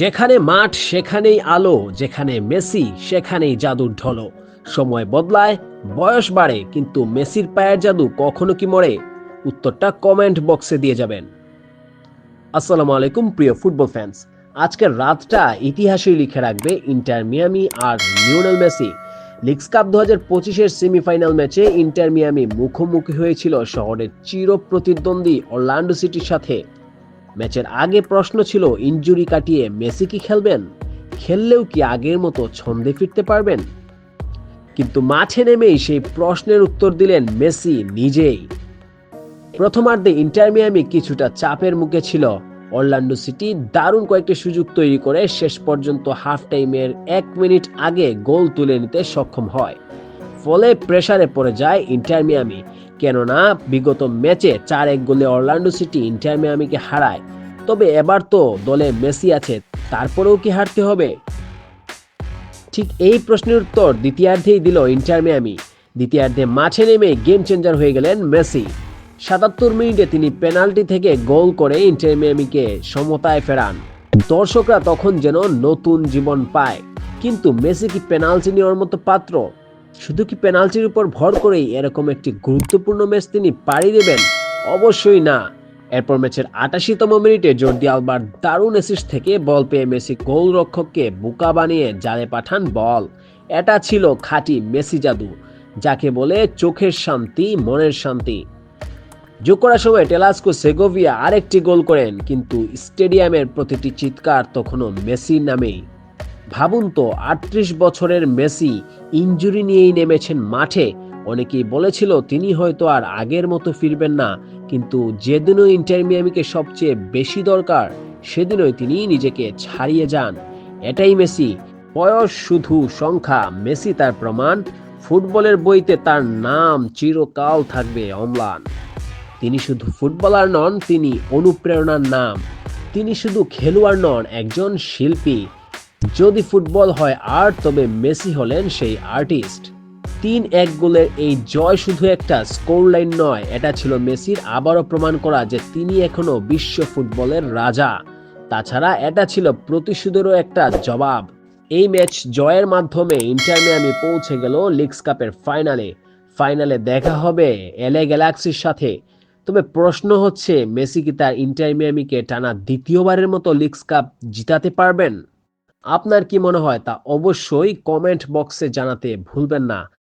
যেখানে মাঠ, সেখানেই আলো, যেখানে মেসি, সেখানেই জাদুর ঢলো সময় বদলায়, বয়স বাড়ে, কিন্তু মেসির পায়ের জাদু কখনো কি মরে? উত্তরটা কমেন্ট বক্সে দিয়ে যাবেন। আসসালামু আলাইকুম, প্রিয় ফুটবল ফ্যান্স। আজকের রাতটা ইতিহাসেই লিখে রাখবে ইন্টার মিয়ামি আর লিওনেল মেসি। লিগস কাপ দু হাজার পঁচিশের সেমিফাইনাল ম্যাচে ইন্টার মিয়ামি মুখোমুখি হয়েছিল শহরের চির প্রতিদ্বন্দ্বী অরল্যান্ডো সিটির সাথে। ম্যাচের আগে প্রশ্ন ছিল, ইনজুরি কাটিয়ে মেসি কি খেলবেন? খেললেও কি আগের মতো ছন্দে ফিরতে পারবেন? কিন্তু মাঠে নেমেই সেই প্রশ্নের উত্তর দিলেন মেসি নিজেই। প্রথমার্ধে ইন্টার মিয়ামি কিছুটা চাপের মুখে ছিল। অরল্যান্ডো সিটি দারুণ কয়েকটি সুযোগ তৈরি করে শেষ পর্যন্ত হাফ টাইমের এক মিনিট আগে গোল তুলে নিতে সক্ষম হয়। ফলে প্রেসারে পড়ে যায় ইন্টার মিয়ামি। কেননা, বিগত ম্যাচে চার এক গোলে অরল্যান্ডো সিটি ইন্টার মিয়ামিকে হারায়। তবে এবার তো দলে মেসি আছে, তারপরেও কি হারতে হবে? ঠিক এই প্রশ্নের উত্তর দ্বিতীয়ার্ধেই দিল ইন্টার মিয়ামি। দ্বিতীয়ার্ধে মাঠে নেমে গেম চেঞ্জার হয়ে গেলেন মেসি। সাতাত্তর মিনিটে তিনি পেনাল্টি থেকে গোল করে ইন্টার মিয়ামিকে সমতায় ফেরান। দর্শকরা তখন যেন নতুন জীবন পায়। কিন্তু মেসি কি পেনাল্টি নেওয়ার মতো পাত্র? শুধু কি পেনাল্টির উপর ভর করেই এরকম একটি গুরুত্বপূর্ণ ম্যাচ তিনি পাড়ি দেবেন? অবশ্যই না। এরপর ম্যাচের আটাশিতম মিনিটে জর্দি আলবার দারুণ অ্যাসিস্ট থেকে বল পেয়ে মেসি গোল রক্ষককে বোকা বানিয়ে জালে পাঠান বল। এটা ছিল খাঁটি মেসি জাদু, যাকে বলে চোখের শান্তি, মনের শান্তি। যোগ করার সময় টেলাস্কো সেগোভিয়া আরেকটি গোল করেন, কিন্তু স্টেডিয়ামের প্রতিটি চিৎকার তখনও মেসির নামেই। ভাবুন তো, আটত্রিশ বছরের মেসি ইঞ্জুরি নিয়েই নেমেছেন মাঠে। অনেকেই বলেছিল তিনি হয়তো আর আগের মতো ফিরবেন না, কিন্তু যেদিনও ইন্টার মিয়ামিকে সবচেয়ে বেশি দরকার, সেদিনই তিনি নিজেকে ছাড়িয়ে যান। এটাই মেসি। বয়স শুধু সংখ্যা, মেসি তার প্রমাণ, ফুটবলের বইতে তার নাম চিরকাল থাকবে অম্লান। তিনি শুধু ফুটবলার নন, তিনি অনুপ্রেরণার নাম। তিনি শুধু খেলোয়াড় নন, একজন শিল্পী। যদি ফুটবল হয় আর্ট তবে মেসি হলেন সেই আর্টিস্ট। তিন এক গোলের এই জয় শুধু একটা স্কোর লাইন নয়, এটা ছিল মেসির আবারও প্রমাণ করা যে তিনি এখনও বিশ্ব ফুটবলের রাজা। তাছাড়া এটা ছিল প্রতিশোধেরও একটা জবাব। এই ম্যাচ জয়ের মাধ্যমে ইন্টার মিয়ামি পৌঁছে গেল লিগস কাপের ফাইনালে। ফাইনালে দেখা হবে এলে গ্যালাক্সির সাথে। তবে প্রশ্ন হচ্ছে, মেসি কি তার ইন্টার মিয়ামিকে টানা দ্বিতীয়বারের মতো লিগস কাপ জিতাতে পারবেন? আপনার কি মনে হয় তা অবশ্যই কমেন্ট বক্সে জানাতে ভুলবেন না।